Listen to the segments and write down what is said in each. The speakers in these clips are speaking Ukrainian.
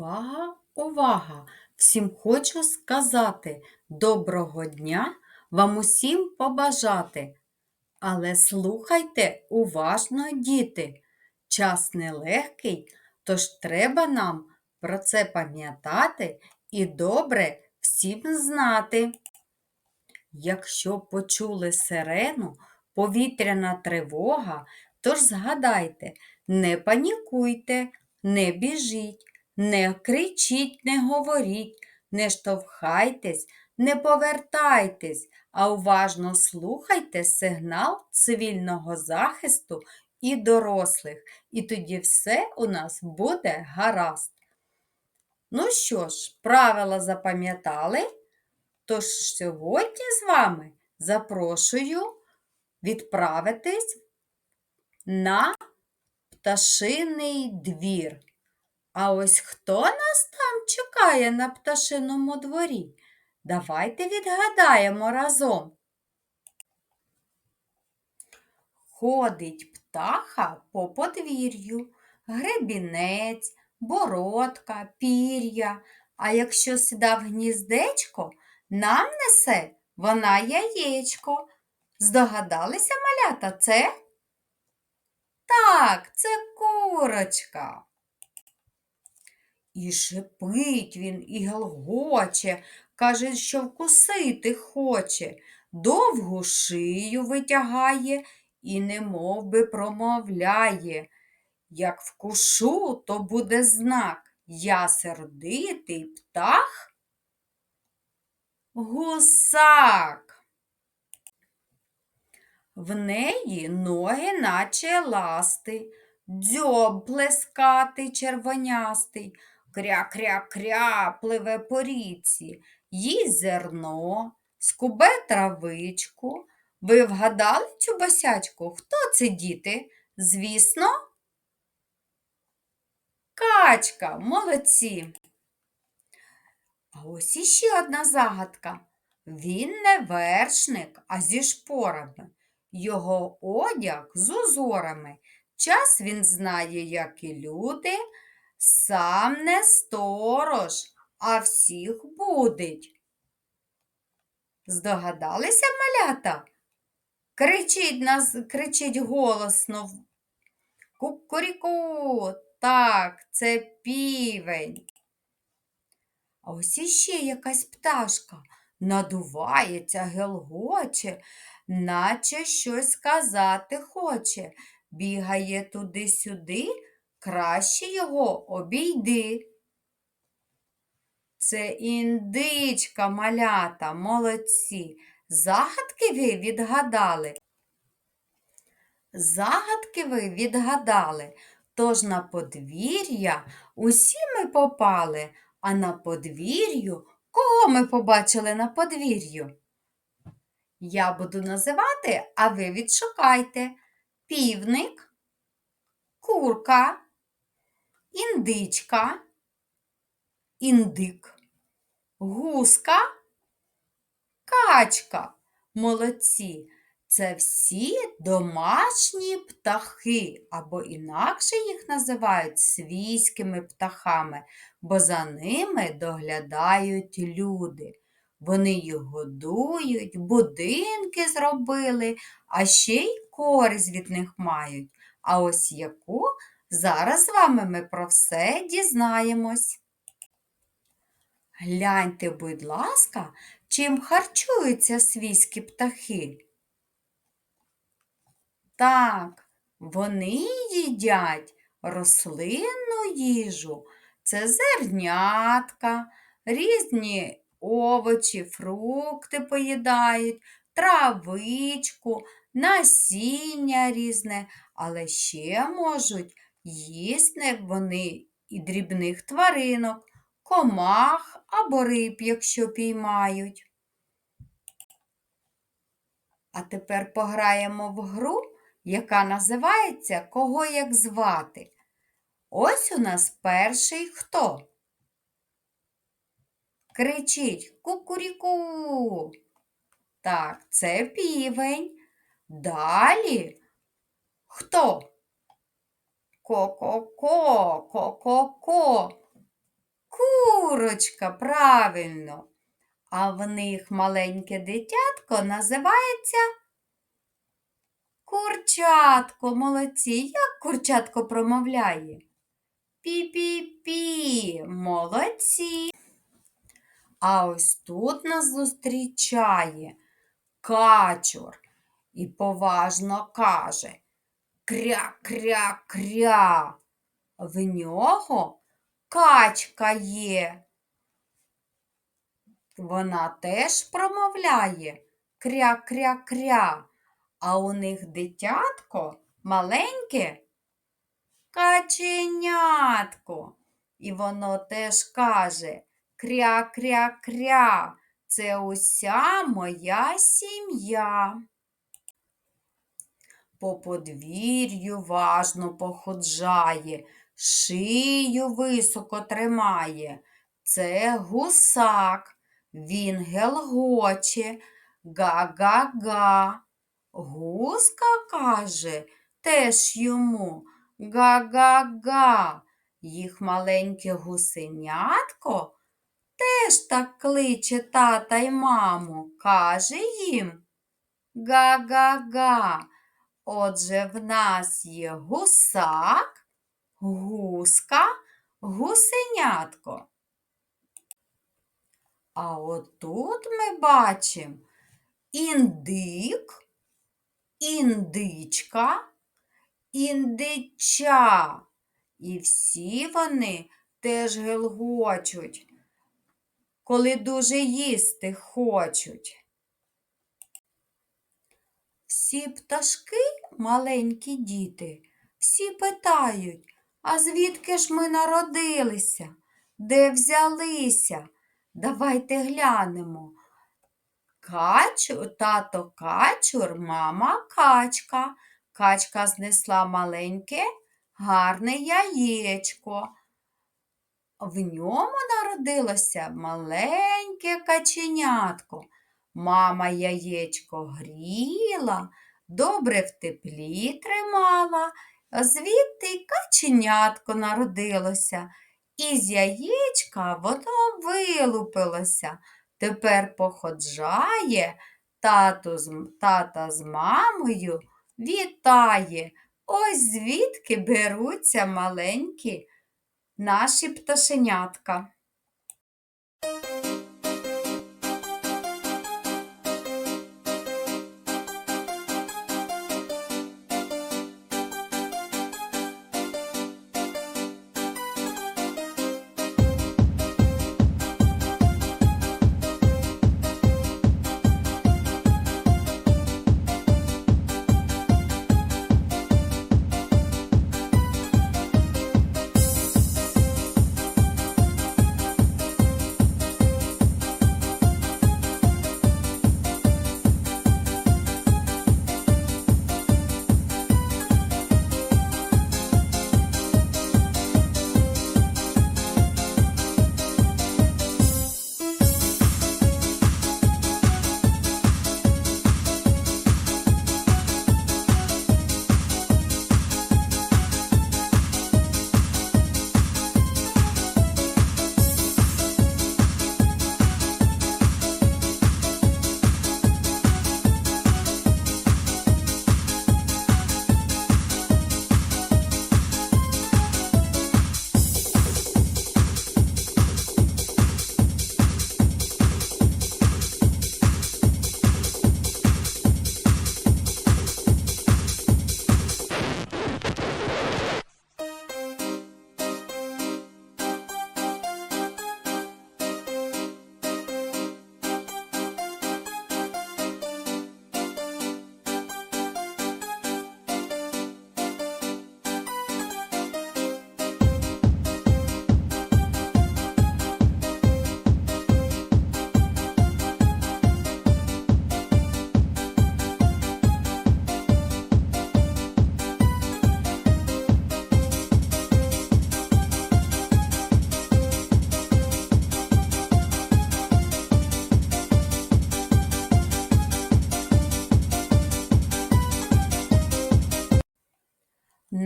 Увага, увага! Всім хочу сказати доброго дня вам усім побажати. Але слухайте уважно, діти. Час нелегкий, тож треба нам про це пам'ятати і добре всім знати. Якщо почули сирену, повітряна тривога, тож згадайте, не панікуйте, не біжіть, не кричіть, не говоріть, не штовхайтесь, не повертайтесь, а уважно слухайте сигнал цивільного захисту і дорослих, і тоді все у нас буде гаразд. Ну що ж, правила запам'ятали? Тож сьогодні з вами запрошую відправитись на пташиний двір. А ось хто нас там чекає на пташиному дворі? Давайте відгадаємо разом. Ходить птаха по подвір'ю, гребінець, бородка, пір'я. А якщо сіда в гніздечко, нам несе вона яєчко. Здогадалися малята це? Так, це курочка. І шипить він, і галгоче, каже, що вкусити хоче, довгу шию витягає і немов би промовляє. Як вкушу, то буде знак. Я сердитий птах. Гусак. В неї ноги, наче ласти, дзьоб плескатий червонястий, кря-кря-кря пливе по річці, їй зерно, скубе травичку. Ви вгадали цю босячку? Хто це діти? Звісно, качка, молодці. А ось іще одна загадка. Він не вершник, а зі шпорами. Його одяг з узорами. Час він знає, як і люди, сам не сторож, а всіх будить. Здогадалися малята? Кричить нас, кричить голосно. Кукуріку, так, це півень. А ось іще якась пташка надувається, гелгоче, наче щось сказати хоче, бігає туди-сюди, краще його обійди. Це індичка малята, молодці. Загадки ви відгадали? Загадки ви відгадали, тож на подвір'я усі ми попали, а на подвір'ю кого ми побачили на подвір'ю? Я буду називати, а ви відшукайте півник, курка, індичка, індик, гуска, качка. Молодці. Це всі домашні птахи, або інакше їх називають свійськими птахами, бо за ними доглядають люди. Вони їх годують, будинки зробили, а ще й користь від них мають. А ось яку зараз з вами ми про все дізнаємось. Гляньте, будь ласка, чим харчуються свійські птахи. Так, вони їдять рослинну їжу, це зернятка, різні овочі, фрукти поїдають, травичку, насіння різне, але ще можуть їсти вони і дрібних тваринок, комах або риб, якщо піймають. А тепер пограємо в гру, яка називається Кого як звати. Ось у нас перший хто. Кричить кукуріку. Так, це півень. Далі хто? Ко-ко-ко, ко-ко-ко. Курочка, правильно. А в них маленьке дитятко називається курчатко. Молодці. Як курчатко промовляє? Пі-пі-пі. Молодці. А ось тут нас зустрічає качур і поважно каже Кря-кря-кря. В нього качка є. Вона теж промовляє кря-кря-кря, а у них дитятко маленьке каченятко. І воно теж каже кря-кря-кря. Це уся моя сім'я. По подвір'ю важно походжає, шию високо тримає. Це гусак, він гелгоче, га-га-га. Гуска каже теж йому га-га-га. Їх маленьке гусенятко теж так кличе тата й маму, каже їм га-га-га. Отже, в нас є гусак, гуска, гусенятко. А отут ми бачимо індик, індичка, індича. І всі вони теж гелгочуть, коли дуже їсти хочуть. Всі пташки, маленькі діти, всі питають, а звідки ж ми народилися? Де взялися? Давайте глянемо. Качур, тато качур, мама качка. Качка знесла маленьке, гарне яєчко. В ньому народилося маленьке каченятко. Мама яєчко гріла, добре в теплі тримала, звідти й каченятко народилося, і з яєчка воно вилупилося. Тепер походжає, тату з, тата з мамою вітає. Ось звідки беруться маленькі наші пташенятка.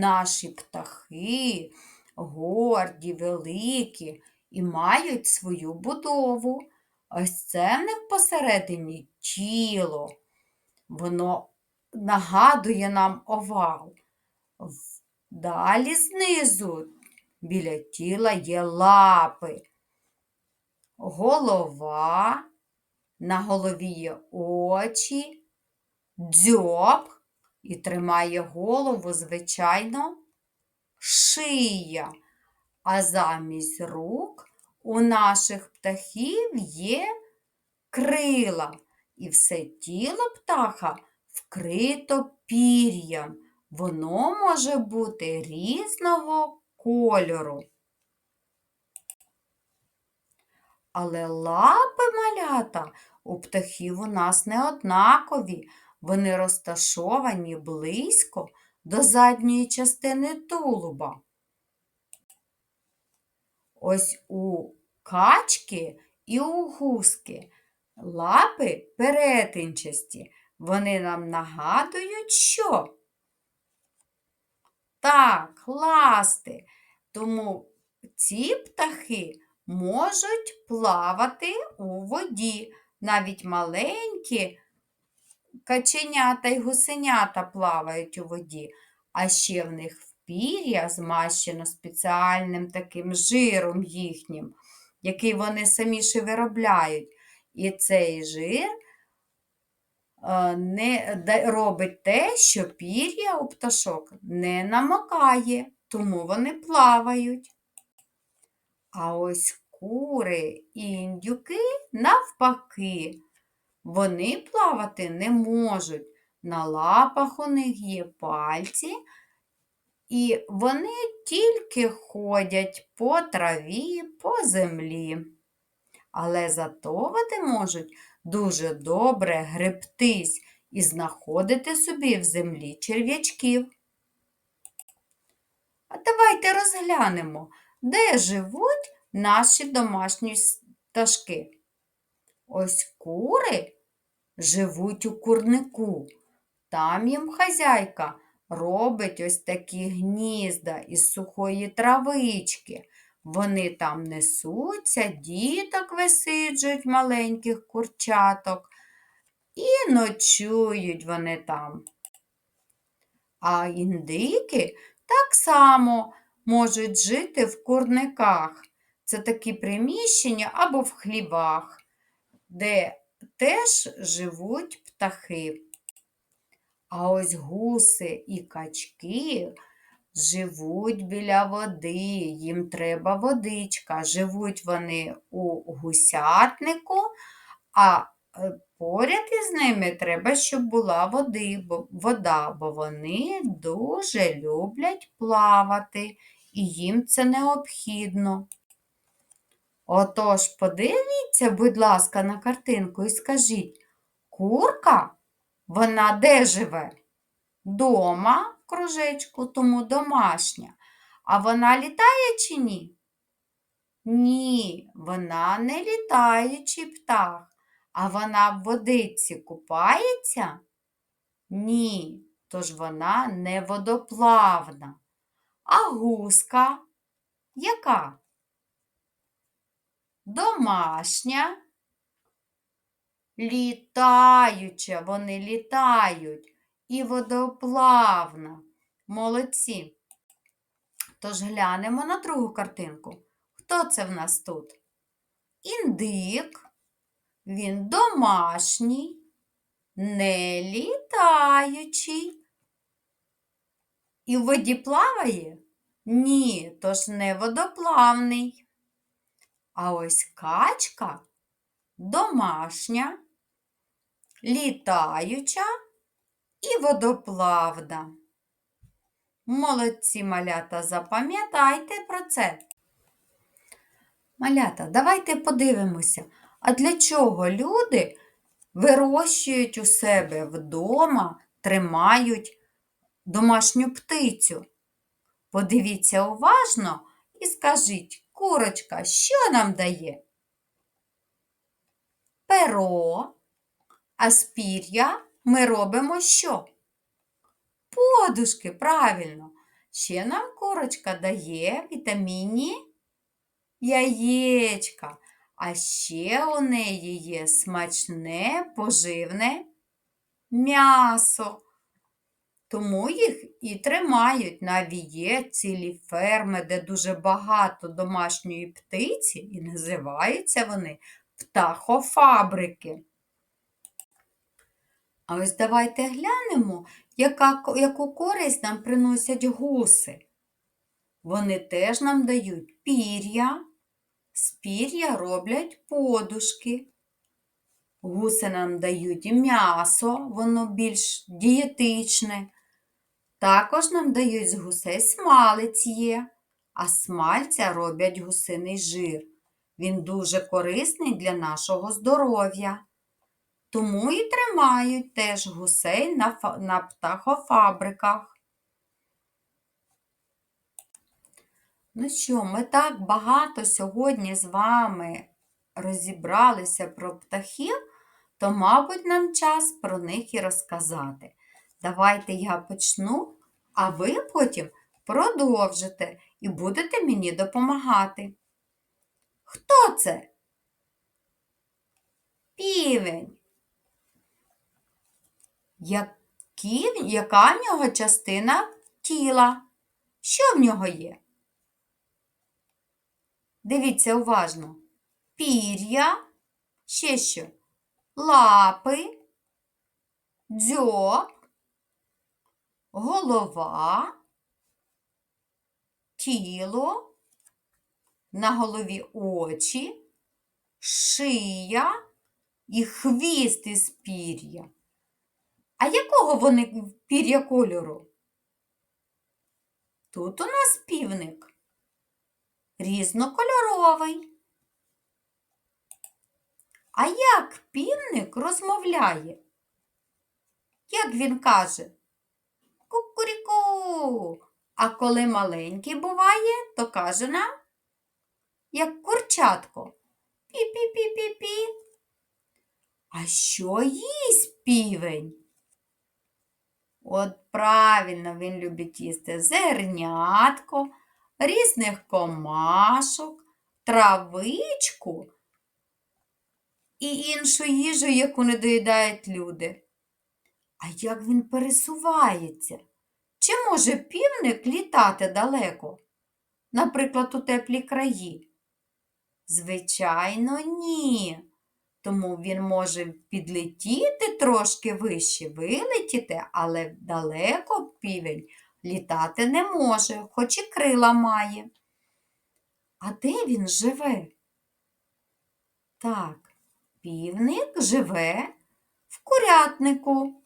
Наші птахи горді, великі і мають свою будову. Ось це в них посередині тіло. Воно нагадує нам овал. Далі знизу біля тіла є лапи, голова, на голові є очі, дзьоб і тримає голову, звичайно, шия. А замість рук у наших птахів є крила, і все тіло птаха вкрито пір'ям. Воно може бути різного кольору. Але лапи малята у птахів у нас не однакові. Вони розташовані близько до задньої частини тулуба. Ось у качки і у гуски лапи перетинчасті. Вони нам нагадують, що? Так, ласти. Тому ці птахи можуть плавати у воді. Навіть маленькі каченята й гусенята плавають у воді, а ще в них пір'я змащено спеціальним таким жиром їхнім, який вони самі ще виробляють. І цей жир е, не робить те, що пір'я у пташок не намокає, тому вони плавають. А ось кури і індюки навпаки. Вони плавати не можуть. На лапах у них є пальці, і вони тільки ходять по траві, по землі. Але зато вони можуть дуже добре гребтись і знаходити собі в землі черв'ячків. А давайте розглянемо, де живуть наші домашні пташки. Ось кури живуть у курнику. Там їм хазяйка робить ось такі гнізда із сухої травички. Вони там несуться, діток висиджують маленьких курчаток і ночують вони там. А індики так само можуть жити в курниках. Це такі приміщення або в хлівах, де теж живуть птахи. А ось гуси і качки живуть біля води, їм треба водичка. Живуть вони у гусятнику, а е, поряд із ними треба, щоб була води, бо, вода, бо вони дуже люблять плавати, і їм це необхідно. Отож, подивіться, будь ласка, на картинку і скажіть, курка, вона де живе? Дома в кружечку, тому домашня. А вона літає чи ні? Ні, вона не літаючий птах. А вона в водиці купається? Ні, тож вона не водоплавна. А гуска яка? Домашня, літаюча, вони літають і водоплавна. Молодці. Тож глянемо на другу картинку. Хто це в нас тут? Індик. Він домашній, не літаючий. І в воді плаває? Ні, тож не водоплавний. А ось качка домашня, літаюча і водоплавна. Молодці малята, запам'ятайте про це. Малята, давайте подивимося, а для чого люди вирощують у себе вдома, тримають домашню птицю? Подивіться уважно і скажіть, курочка, що нам дає? Перо, а з пір'я ми робимо що? Подушки, правильно. Ще нам курочка дає вітамінні яєчка. А ще у неї є смачне поживне м'ясо. Тому їх і тримають. Навіть є цілі ферми, де дуже багато домашньої птиці, і називаються вони птахофабрики. А ось давайте глянемо, яка, яку користь нам приносять гуси. Вони теж нам дають пір'я, з пір'я роблять подушки. Гуси нам дають м'ясо, воно більш дієтичне. Також нам дають з гусей смалець є, а смальця роблять гусиний жир. Він дуже корисний для нашого здоров'я. Тому і тримають теж гусей на, фа- на птахофабриках. Ну що, ми так багато сьогодні з вами розібралися про птахів, то, мабуть, нам час про них і розказати. Давайте я почну, а ви потім продовжите і будете мені допомагати. Хто це? Півень. Які, яка в нього частина тіла? Що в нього є? Дивіться уважно. Пір'я, ще що? Лапи, дзьоб, голова, тіло, на голові очі, шия і хвіст із пір'я. А якого вони пір'я кольору? Тут у нас півник різнокольоровий. А як півник розмовляє? Як він каже? Кукуріку. А коли маленький буває, то каже нам, як курчатко. Пі-пі-пі-пі-пі. А що їсть півень? От правильно він любить їсти зернятко, різних комашок, травичку і іншу їжу, яку не доїдають люди. А як він пересувається? Чи може півник літати далеко? Наприклад, у теплі краї? Звичайно, ні. Тому він може підлетіти трошки вище, вилетіти, але далеко півень літати не може, хоч і крила має. А де він живе? Так, півник живе в курятнику.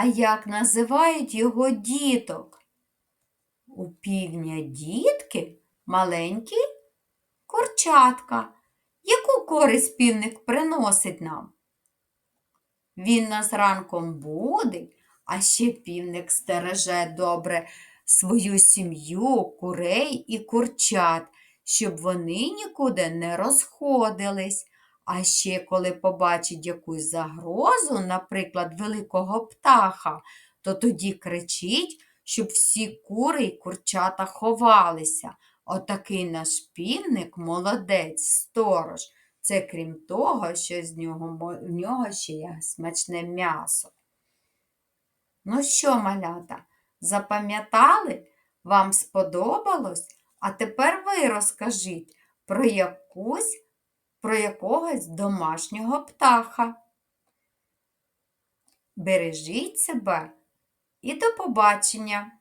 А як називають його діток? У півня дітки маленькі курчатка. Яку користь півник приносить нам? Він нас ранком будить, а ще півник стереже добре свою сім'ю, курей і курчат, щоб вони нікуди не розходились. А ще коли побачить якусь загрозу, наприклад, великого птаха, то тоді кричить, щоб всі кури й курчата ховалися. Отакий наш півник молодець, сторож. Це крім того, що з нього, в нього ще є смачне м'ясо. Ну що, малята, запам'ятали? Вам сподобалось? А тепер ви розкажіть про якусь, про якогось домашнього птаха. Бережіть себе і до побачення!